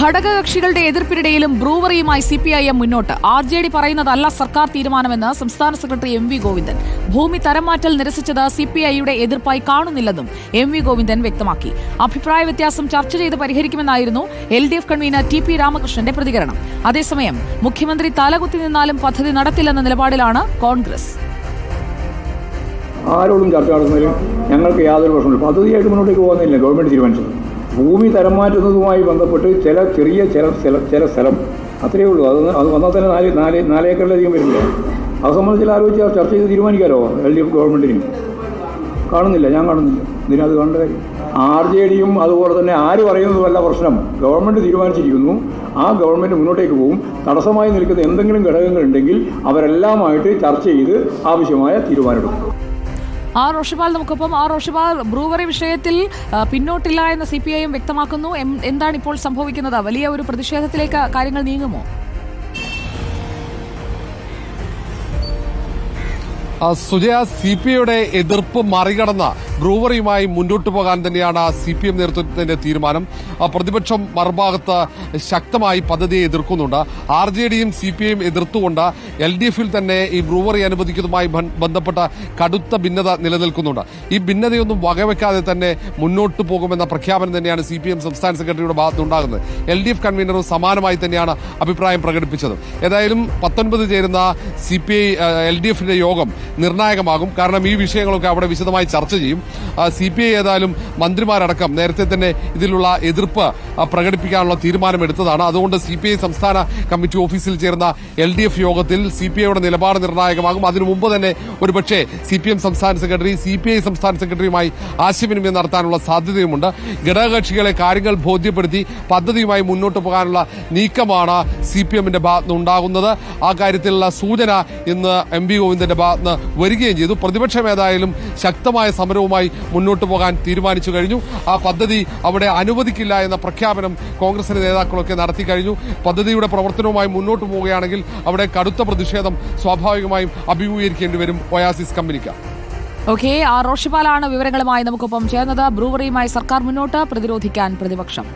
ഘടകകക്ഷികളുടെ എതിർപ്പിനിടയിലും ബ്രൂവറിയുമായി C P I M മുന്നോട്ട്. ആർ ജെ ഡി പറയുന്നതല്ല സർക്കാർ തീരുമാനമെന്ന് സംസ്ഥാന സെക്രട്ടറി എം വി ഗോവിന്ദൻ. ഭൂമി തരംമാറ്റൽ നിരസിച്ചത് സി പി ഐയുടെ എതിർപ്പായി കാണുന്നില്ലെന്നും എം വി ഗോവിന്ദൻ വ്യക്തമാക്കി. അഭിപ്രായ വ്യത്യാസം ചർച്ച ചെയ്ത് പരിഹരിക്കുമെന്നായിരുന്നു L D F convener T P രാമകൃഷ്ണന്റെ പ്രതികരണം. അതേസമയം മുഖ്യമന്ത്രി തലകുത്തി നിന്നാലും പദ്ധതി നടത്തില്ലെന്ന നിലപാടിലാണ് കോൺഗ്രസ്. ആരോടും ചർച്ച നടത്തുന്നതിലും ഞങ്ങൾക്ക് യാതൊരു പ്രശ്നമില്ല പദ്ധതിയായിട്ട് മുന്നോട്ടേക്ക് പോകുന്നില്ല ഗവൺമെന്റ് തീരുമാനിച്ചത്. ഭൂമി തരം മാറ്റുന്നതുമായി ബന്ധപ്പെട്ട് ചില ചെറിയ ചില ചില ചില സ്ഥലം. അത്രയേ ഉള്ളൂ. അത് അത് വന്നാൽ തന്നെ നാല് നാല് നാലേക്കറിലധികം വരില്ല. അത് സംബന്ധിച്ച് ആലോചിച്ച് ചർച്ച ചെയ്ത് തീരുമാനിക്കാമല്ലോ എൽ ഡി എഫ് ഗവൺമെന്റിന് കാണുന്നില്ല. ഞാൻ കാണുന്നില്ല. ഇതിനത് കാണേണ്ട കാര്യം? ആർ ജെ ഡിയും അതുപോലെ തന്നെ ആര് പറയുന്നതുമല്ല പ്രശ്നം. ഗവൺമെന്റ് തീരുമാനിച്ചിരിക്കുന്നു. ആ ഗവൺമെന്റ് മുന്നോട്ടേക്ക് പോകും. തടസ്സമായി നിൽക്കുന്ന എന്തെങ്കിലും ഘടകങ്ങളുണ്ടെങ്കിൽ അവരെല്ലാമായിട്ട് ചർച്ച ചെയ്ത് ആവശ്യമായ തീരുമാനമെടുക്കും. ആർ റോഷിപാൽ നമുക്കൊപ്പം. ആർ റോഷിപാൽ ബ്രൂവറി വിഷയത്തിൽ പിന്നോട്ടില്ല എന്ന് സി പി ഐ വ്യക്തമാക്കുന്നു എന്താണ് ഇപ്പോൾ സംഭവിക്കുന്നത്? വലിയ ഒരു പ്രതിഷേധത്തിലേക്ക് കാര്യങ്ങൾ നീങ്ങുമോ? സുജയ സി പി ഐയുടെ എതിർപ്പ് മറികടന്ന ബ്രൂവറിയുമായി മുന്നോട്ടു പോകാൻ തന്നെയാണ് സി പി എം നേതൃത്വത്തിന്റെ തീരുമാനം. പ്രതിപക്ഷം മറുഭാഗത്ത് ശക്തമായി പദ്ധതിയെ എതിർക്കുന്നുണ്ട്. ആർ ജെ ഡിയും സി പി ഐയും എതിർത്തുകൊണ്ട് എൽ ഡി എഫിൽ തന്നെ ഈ ബ്രൂവറി അനുവദിക്കുന്നതുമായി ബന്ധപ്പെട്ട കടുത്ത ഭിന്നത നിലനിൽക്കുന്നുണ്ട്. ഈ ഭിന്നതയൊന്നും വകവെക്കാതെ തന്നെ മുന്നോട്ടു പോകുമെന്ന പ്രഖ്യാപനം തന്നെയാണ് സി പി എം സംസ്ഥാന സെക്രട്ടറിയുടെ ഭാഗത്തുണ്ടാകുന്നത് എൽ ഡി എഫ് കൺവീനറും സമാനമായി തന്നെയാണ് അഭിപ്രായം പ്രകടിപ്പിച്ചത്. ഏതായാലും പത്തൊൻപത് ചേരുന്ന C P I L D എഫിന്റെ യോഗം നിർണായകമാകും. കാരണം ഈ വിഷയങ്ങളൊക്കെ അവിടെ വിശദമായി ചർച്ച ചെയ്യും. സി പി ഐ ഏതായാലും മന്ത്രിമാരടക്കം നേരത്തെ തന്നെ ഇതിലുള്ള എതിർപ്പ് പ്രകടിപ്പിക്കാനുള്ള തീരുമാനമെടുത്തതാണ്. അതുകൊണ്ട് സി പി ഐ സംസ്ഥാന കമ്മിറ്റി ഓഫീസിൽ ചേർന്ന എൽ ഡി എഫ് യോഗത്തിൽ സി പി ഐയുടെ നിലപാട് നിർണായകമാകും. അതിനു മുമ്പ് തന്നെ ഒരുപക്ഷെ സി പി എം സംസ്ഥാന സെക്രട്ടറി സി പി ഐ സംസ്ഥാന സെക്രട്ടറിയുമായി ആശയവിനിമയം നടത്താനുള്ള സാധ്യതയുമുണ്ട്. ഘടകകക്ഷികളെ കാര്യങ്ങൾ ബോധ്യപ്പെടുത്തി പദ്ധതിയുമായി മുന്നോട്ട് പോകാനുള്ള നീക്കമാണ് സി പി എമ്മിന്റെ ഭാഗത്തുനിന്ന് ഉണ്ടാകുന്നത്. ആ കാര്യത്തിലുള്ള സൂചന ഇന്ന് എം വി ഗോവിന്ദന്റെ ഭാഗത്തുനിന്ന് വരികയും ചെയ്തു. പ്രതിപക്ഷം ഏതായാലും ശക്തമായ സമരവുമായി മുന്നോട്ട് പോകാൻ തീരുമാനിച്ചു കഴിഞ്ഞു. ആ പദ്ധതി അവിടെ അനുവദിക്കില്ല എന്ന പ്രഖ്യാപനം കോൺഗ്രസിന്റെ നേതാക്കളൊക്കെ നടത്തി കഴിഞ്ഞു. പദ്ധതിയുടെ പ്രവർത്തനവുമായി മുന്നോട്ട് പോവുകയാണെങ്കിൽ അവിടെ കടുത്ത പ്രതിഷേധം സ്വാഭാവികമായും അഭിമുഖീകരിക്കേണ്ടി വരും ഒയാസിസ് കമ്പനിക്ക്. ഓക്കെ ആ റോഷിപാലാണ് വിവരങ്ങളുമായി നമുക്കൊപ്പം ചേർന്നത്. ബ്രൂവറിയുമായി സർക്കാർ മുന്നോട്ട് പ്രതിരോധിക്കാൻ പ്രതിപക്ഷം.